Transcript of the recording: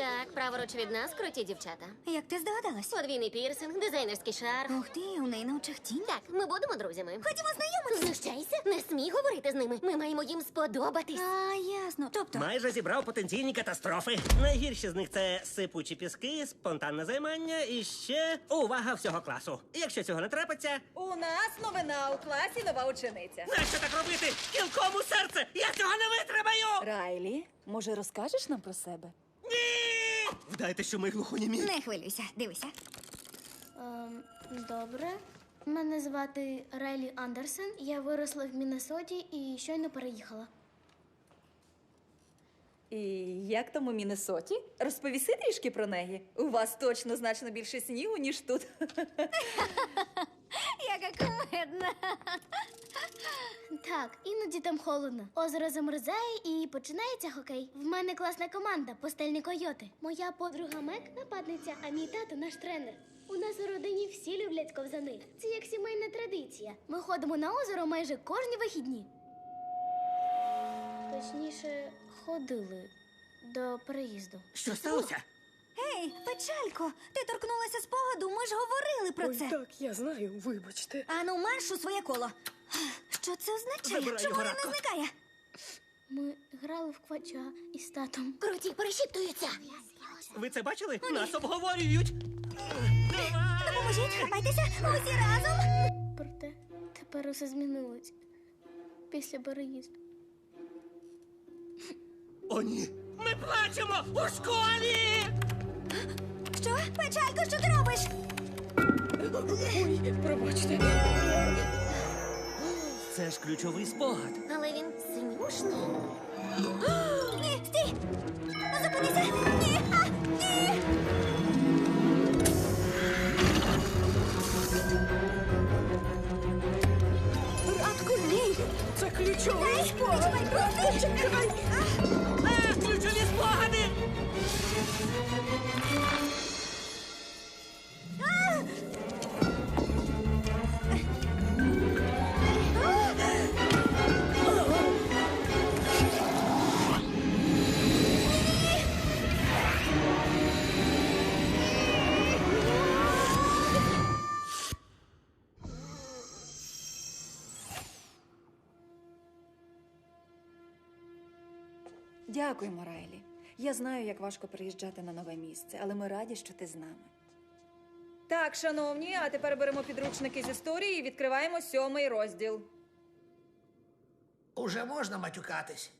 Так, праворуч від нас круті дівчата. Як ти здогадалась? Подвійний пірсинг, дизайнерський шарф. Ух ти, у неї на очах тінь. Так, ми будемо друзями. Ходімо знайомитися. Знущайся, не смій говорити з ними. Ми маємо їм сподобатись. А, ясно. Тобто, Майже зібрав потенційні катастрофи. Найгірші з них це сипучі піски, спонтанне займання і ще увага всього класу. Якщо цього не трапиться, У нас новина у класі нова учениця. нащо так робити? Кілком у серце! Я цього не витримаю! Райлі, може розкажеш нам про себе? Вдайте, що ми глухонімі. не хвилюйся, дивися. Ем, добре. Мене звати Райлі Андерсен. Я виросла в Міннесоті і щойно переїхала. І як там у Міннесоті? Розповіси трішки про неї. У вас точно значно більше снігу, ніж тут. Яка кумедна. Так, іноді там холодно. Озеро замерзає і починається хокей. В мене класна команда постельні койоти. Моя подруга Мек нападниця, а мій тато наш тренер. У нас у родині всі люблять ковзани. Це як сімейна традиція. Ми ходимо на озеро майже кожні вихідні. Точніше, ходили до переїзду. Що сталося? Ей, печалько, ти торкнулася спогаду, ми ж говорили про Ой, це. так, я знаю, вибачте. Ану, марш у своє коло. Що це означає? Забирай Чому його, не зникає? Ми грали в квача із татом. Круті перешіптуються. Ви це бачили? Нас обговорюють. Давай! Допоможіть, хапайтеся, усі разом. Проте тепер усе змінилось після переїзду. О, ні! Ми плачемо у школі! Що? Печалько, що ти робиш? Ой, пробачте. Це ж ключовий спогад. Але він синюшний. Ні, стій! Зупинися! Ні! А, ні! Радку, ні! Це ключовий спогад! Відчувай, Чекай! Дякуємо, Райлі. Я знаю, як важко приїжджати на нове місце, але ми раді, що ти з нами. Так, шановні, а тепер беремо підручники з історії і відкриваємо сьомий розділ. Уже можна матюкатись.